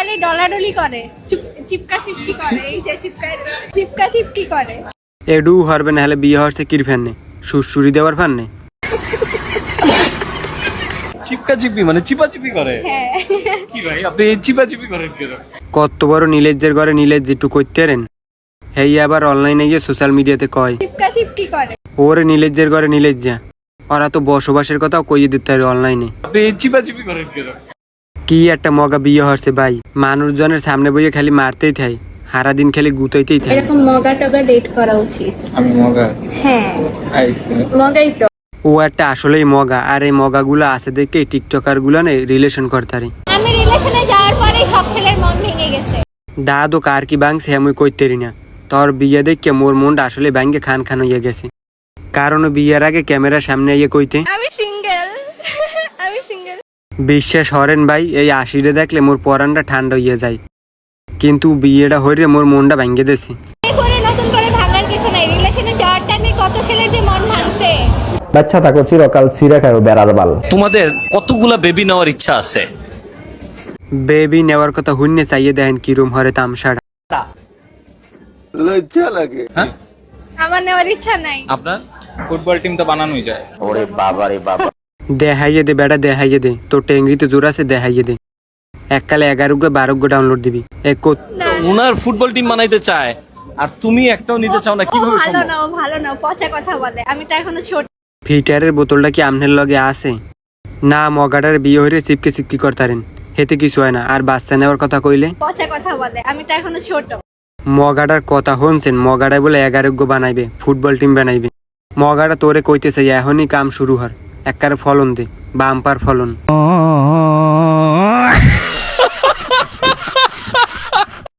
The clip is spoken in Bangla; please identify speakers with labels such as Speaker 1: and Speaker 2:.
Speaker 1: খালি ডলাডলি করে। চিপকা চিপকি করে এই যে চিপকা চিপকা চিপকি করে।
Speaker 2: এডু হরবে না হলে বিয়ে হচ্ছে কির ফ্যানে সুরসুরি দেওয়ার ফান্নে
Speaker 3: চিপকা চিপি মানে চিপা চিপি করে।
Speaker 1: হ্যাঁ।
Speaker 3: কি ভাই আপনি চিপা চিপি করেন কেন?
Speaker 2: কত বড় নীলেজের ঘরে নীলেজ যেটু করতে রেন হেই আবার অনলাইনে গিয়ে সোশ্যাল মিডিয়াতে কয়।
Speaker 1: চিপকা চিপকি করে।
Speaker 2: ওরে নীলেজের ঘরে নীলেজ যা ওরা তো বসবাসের কথাও কইয়ে দিতে পারে অনলাইনে।
Speaker 3: আপনি চিপা চিপি করেন কেন?
Speaker 2: কি একটা মগা বিয়ে হচ্ছে ভাই? মানুষজনের সামনে বইয়ে খালি মারতেই থাই সারা দিন খালি গুতাইতেই থাই
Speaker 1: এরকম মগা টগা ডেট করা উচিত।
Speaker 4: আমি মগা?
Speaker 1: হ্যাঁ। মগাই তো।
Speaker 2: ও একটা আসলেই মগা আর এই মগাগুলো আছে দেখে টিকটকারগুলো রিলেশন করতারি
Speaker 1: আমি রিলেশনে যাওয়ার পরেই সব ছেলের মন ভেঙে গেছে।
Speaker 2: দাদু কার কি বাংছে আমি কইতেরি না। তোর বিয়ে দেখে মোর মনটা আসলে ব্যাঙ্গে খান খান হইয়া গেছে। কারণ বিয়ের আগে ক্যামেরার সামনে ইয়ে কইতে
Speaker 1: আমি সিঙ্গেল আমি সিঙ্গেল
Speaker 2: বিশ্বাস হরেন ভাই এই আশিরে দেখলে মোর পরানটা ঠান্ডা হইয়া যায়। কিন্তু বিয়েটা হইরে মোর মনটা ভাঙ্গে দেছে।
Speaker 1: করে নতুন করে ভাঙার কিছু নাই রিলেশনে যাওয়ার টাইমে কত ছেলের যে মন ভাঙছে।
Speaker 5: বাচ্চা থাকো চিরকাল সিরা খাও বেড়ার বাল।
Speaker 3: তোমাদের কতগুলা বেবি নেওয়ার ইচ্ছা আছে?
Speaker 2: বেবি নেওয়ার কথা হুন্নে চাইয়ে দেখেন কিরম হরে তামসাটা।
Speaker 1: আমার নেওয়ার ইচ্ছা নাই।
Speaker 3: আপনার?
Speaker 4: ফুটবল টিম তো বানানোই যায়।
Speaker 5: ওরে বাবা রে বাবা।
Speaker 2: দেখাইয়ে দে বেটা দেখাইয়ে দে। তোর টেংরিতে জোর আছে দেখাইয়ে দে। এককালে এগারো গো বারো গো ডাউনলোড দিবি। এক কো-
Speaker 3: ওনার ফুটবল টিম বানাইতে চায়। আর তুমি একটাও নিতে চাও না কীভাবে
Speaker 1: ভালো
Speaker 3: সম্ভব?
Speaker 1: না ও ভালো না ও পচা কথা বলে। আমি তো এখনও ছোট
Speaker 2: ফিটারের বোতলটা কি আমনের লগে আছে? না মগাটার বিয়ে হইরে চিপকে চিপকি করতারেন। হেতে কিছু হয় না। আর বাচ্চা নেওয়ার কথা কইলে?
Speaker 1: পচা কথা বলে। আমি তো এখনও ছোট।
Speaker 2: মগাটার কথা শুনছেন? মগাটায় বলে এগারো গো বানাইবে ফুটবল টিম বানাইবে। মগাটা তোরে কইতেছে এখনই কাম শুরু হর। একবারে ফলন দে বাম্পার ফলন।